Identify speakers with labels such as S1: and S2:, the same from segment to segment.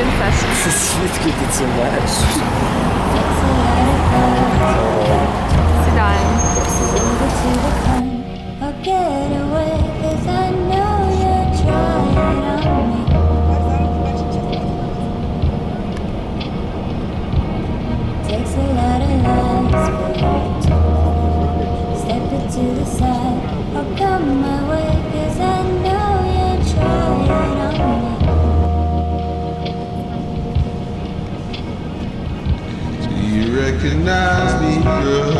S1: It's session. Wszystkie ty it's masz. A come on.
S2: Recognize me, girl?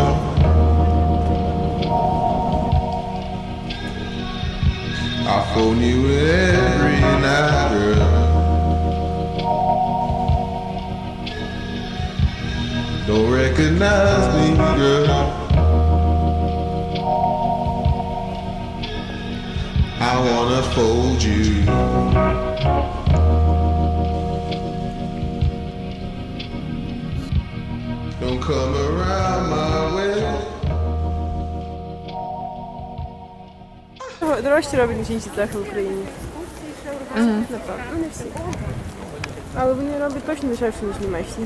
S2: I phone you every night, girl. Don't recognize me, girl. I wanna fold you. come around my way.
S3: Дорожче роблять, ніж інші цехи в Україні. Напевно. Ну, не всі. Але вони роблять точно дешевше, ніж німецькі.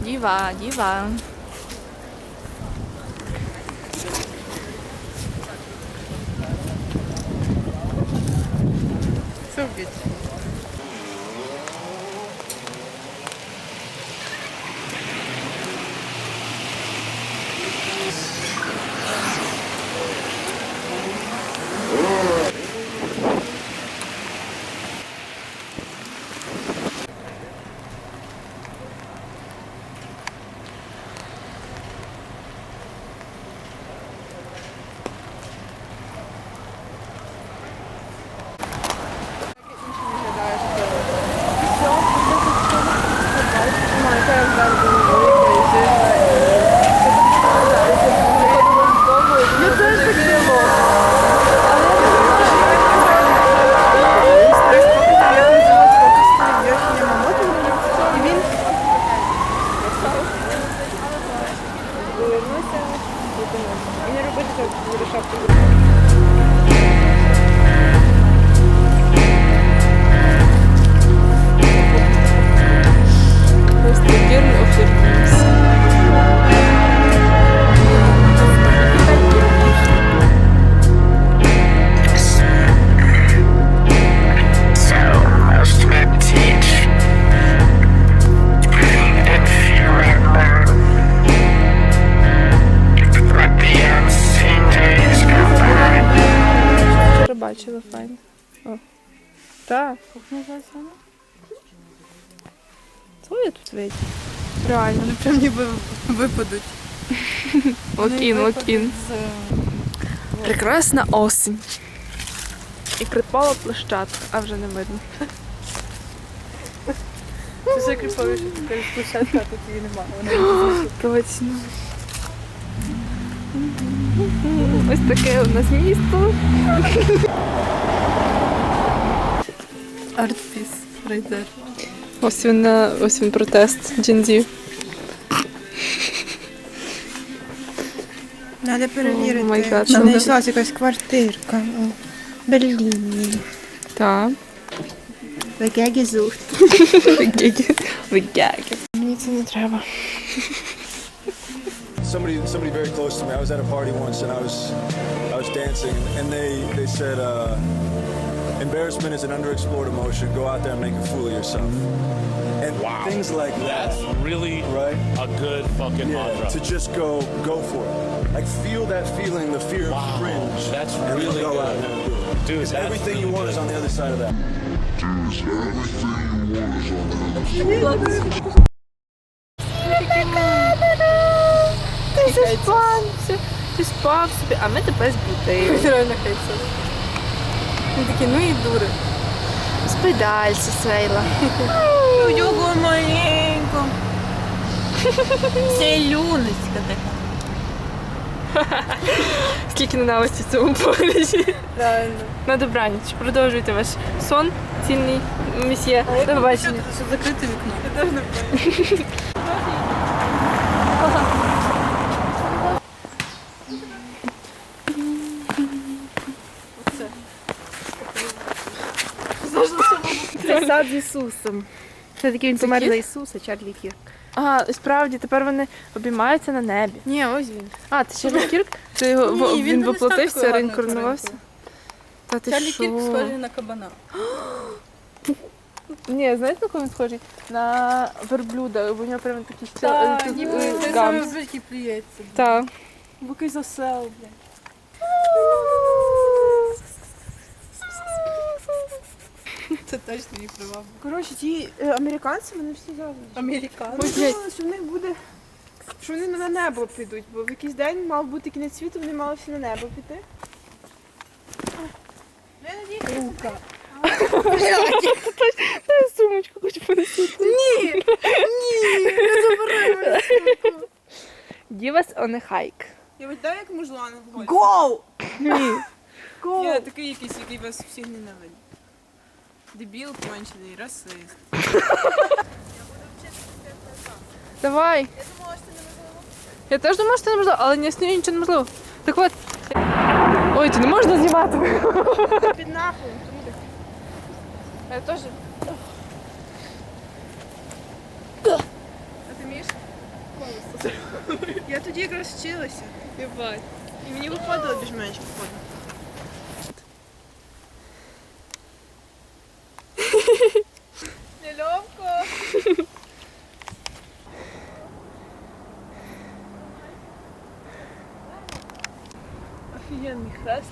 S4: Діва, діва.
S3: Ну Що тут вийду? Реально, вони прям ніби випадуть.
S4: Локін, локін. Прекрасна осінь.
S3: І припала площадка, а вже не видно. Це все кріпові, що така площадка, а тут її немає.
S4: Точно. Ось таке у нас місто.
S3: Артпіс, райдер.
S4: Ось він, е, ось він протест Джинзі.
S5: Треба перевірити. Чи знайшлася якась квартирка у Берліні.
S4: Так.
S5: Вегегі зухт.
S4: Вигяги.
S3: Мені це не треба.
S6: somebody somebody very close to me. I was at a party once and I was I was dancing and they they said uh, embarrassment is an underexplored emotion. Go out there and make a fool of yourself. And things like that,
S7: That's really
S6: right?
S7: a good fucking
S6: Yeah,
S7: mantra.
S6: to just go go for it. Like feel that feeling, the fear
S7: Wow,
S6: of cringe.
S7: that's
S6: and then
S7: really
S6: go out
S7: good.
S6: there and do it.
S7: Dude,
S6: 'Cause
S7: that's
S6: everything you
S7: really
S6: want
S7: good.
S6: is on the other side of that.
S4: Ти заспав, ти спав собі, а ми тебе збудили.
S3: Реально хейться. Він такий, ну і дури.
S4: Спи далі, Сейла.
S5: Його маленько. Це люночка така.
S4: Скільки ненависті в цьому погляді. На добраніч. Продовжуйте ваш сон, цінний місьє. До побачення.
S3: Щоб закрити вікно. Це сад з Ісусом. Це такий він помер за Ісуса, Чарлі Кірк.
S4: А, справді, тепер вони обіймаються на небі.
S3: Ні, ось він.
S4: А, ти Чарлі Кірк? Ти його
S5: Ні, він
S4: він воплотився, реінкарнувався? Та ти
S5: Чарлі
S4: що?
S5: Кірк схожий на кабана.
S4: Ні, знаєте, на кого він схожий? На верблюда, бо у нього прямо такий
S5: Так, ніби
S4: е,
S5: той самий плюється.
S4: Так.
S3: Буки засел, блядь.
S4: Це точно їх права.
S3: Коротше, ті е, американці, вони всі завжди.
S4: Американці.
S3: Ми думали, що в них буде. Що вони на небо підуть, бо в якийсь день мав бути кінець світу, вони мали всі на небо піти.
S4: Сумочку хочу поносити. Give us on a hike.
S3: Я виглядаю як мужлан.
S5: Гоу!
S4: Ні.
S3: Я такий якийсь, який вас всіх ненавидить. Дебіл кончений, расист.
S4: Давай. Я теж думала, що це неможливо, але не існує нічого неможливого. Так от. Ой, ти не можна знімати.
S3: Під нахуй.
S4: Я теж.
S3: А ти вмієш? Я тоді якраз вчилася.
S4: Єбать.
S3: І мені виходило більш-менш виходило.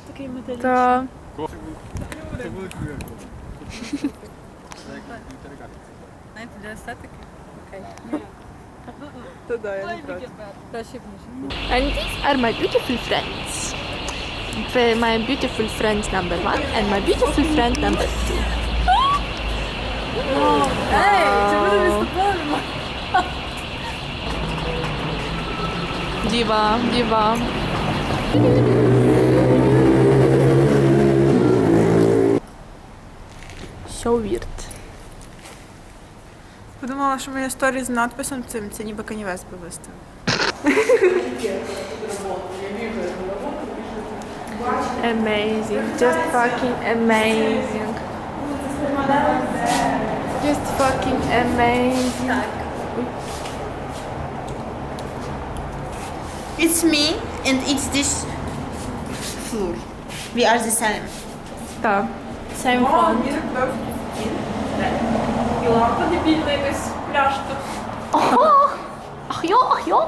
S3: Takiej metalicznej.
S7: To... To były
S4: And these are my beautiful friends. My beautiful friend number one and my beautiful friend number two. Dziwa, dziwa. So weird.
S3: Подумала, що моя сторі з надписом цим, це ніби канівець би виставив.
S4: Amazing. Just fucking amazing. Just fucking amazing.
S5: It's me and it's this floor. We are the same.
S4: Так.
S5: Same font.
S4: Ах йо, ах йо.